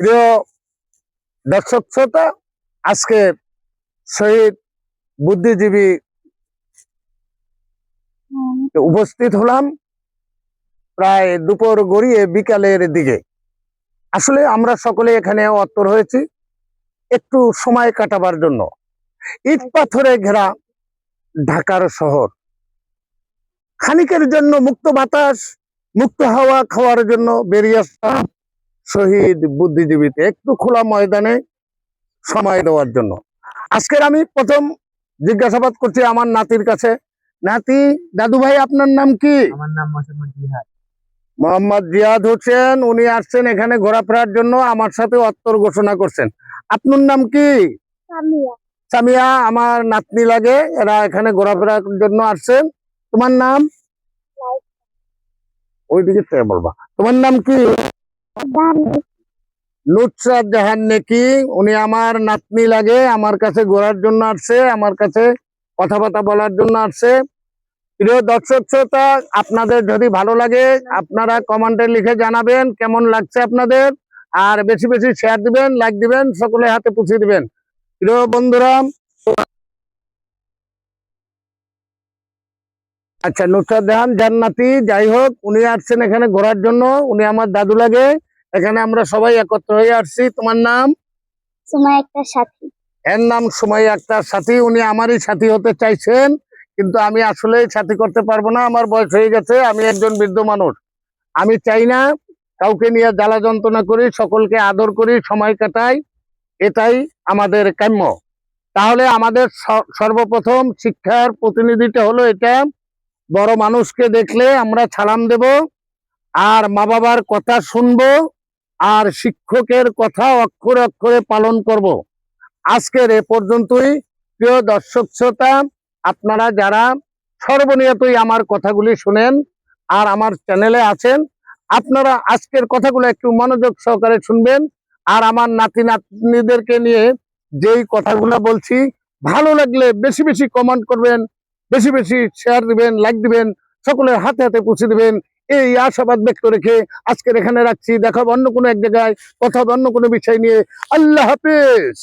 প্রিয় দর্শক শ্রোতা, আজকে শহীদ বুদ্ধিজীবী উপস্থিত হলাম প্রায় দুপুর গড়িয়ে বিকালের দিকে। আসলে আমরা সকলে এখানে অত্তর হয়েছি একটু সময় কাটাবার জন্য। ইট পাথরে ঘেরা ঢাকার শহর। খানিকের জন্য মুক্ত বাতাস, মুক্ত হাওয়া খাওয়ার জন্য বেরিয়ে আসলাম। শহীদ বুদ্ধিজীবীতে একটু খোলা ময়দানে সময় দেওয়ার জন্য। আজকের আমি প্রথম জিজ্ঞাসাবাদ করছি আমার নাতির কাছে। নাতি দাদু ভাই আপনার নাম কি? আমার নাম মোহাম্মদ জিহাদ। মোহাম্মদ জিয়াদ হোসেন উনি আসছেন এখানে ঘোরাফেরার জন্য আমার সাথে অত্তর ঘোষণা করছেন। আপনার নাম কি? সামিয়া। সামিয়া আমার নাতনি লাগে এরা এখানে ঘোরাফেরার জন্য আসছেন। তোমার নাম? ওইদিকে বলবা। তোমার নাম কি? নুসরাত জাহান নেকি, উনি আমার নাতনি লাগে, আমার কাছে ঘোরার জন্য আসছে, আমার কাছে কথাবার্তা বলার জন্য আসছে। প্রিয় দর্শক শ্রোতা, আপনাদের যদি ভালো লাগে, আপনারা কমেন্টে লিখে জানাবেন কেমন লাগছে আপনাদের, আর বেশি বেশি শেয়ার দিবেন লাইক দিবেন, সকলে হাতে পুছে দিবেন। প্রিয় বন্ধুরা আচ্ছা নুসরাত জাহান জান্নাতি, যাই হোক, উনি আসছেন এখানে ঘোরার জন্য, উনি আমার দাদু লাগে। এখানে আমরা সবাই একত্র হয়ে আসছি। তোমার নাম? সময় একটা সাথী। এর নাম সময় আক্তার সাথী। উনি আমারই সাথী হতে চাইছেন কিন্তু আমি আসলে সাথী করতে পারব না। আমার বয়স হয়ে গেছে আমি একজন বৃদ্ধ মানুষ। আমি চাই না কাউকে নিয়ে জ্বালা যন্ত্রণা করি সকলকে আদর করি সময় কাটাই। এটাই আমাদের কাম্য। তাহলে আমাদের সর্বপ্রথম শিক্ষার প্রতিনিধিটা হলো এটা। বড় মানুষকে দেখলে আমরা সালাম দেব আর মা বাবার কথা শুনব আর শিক্ষকের কথা অক্ষরে অক্ষরে পালন করব। আজকের এ পর্যন্তই প্রিয় দর্শক শ্রোতা, আপনারা যারা সর্বনিয়তই আমার কথাগুলি শুনেন আর আমার চ্যানেলে আছেন, আপনারা আজকের কথাগুলো একটু মনোযোগ সহকারে শুনবেন আর আমার নাতি নাতনিদেরকে নিয়ে যেই কথাগুলো বলছি, ভালো লাগলে বেশি বেশি কমেন্ট করবেন, বেশি বেশি শেয়ার দিবেন লাইক দিবেন, সকলের হাতে হাতে পৌঁছে দিবেন এই আশাবাদ ব্যক্ত রেখে আজকের এখানে রাখছি। দেখাবো অন্য কোনো এক জায়গায়, কথা অন্য কোনো বিষয় নিয়ে। আল্লাহ হাফেজ।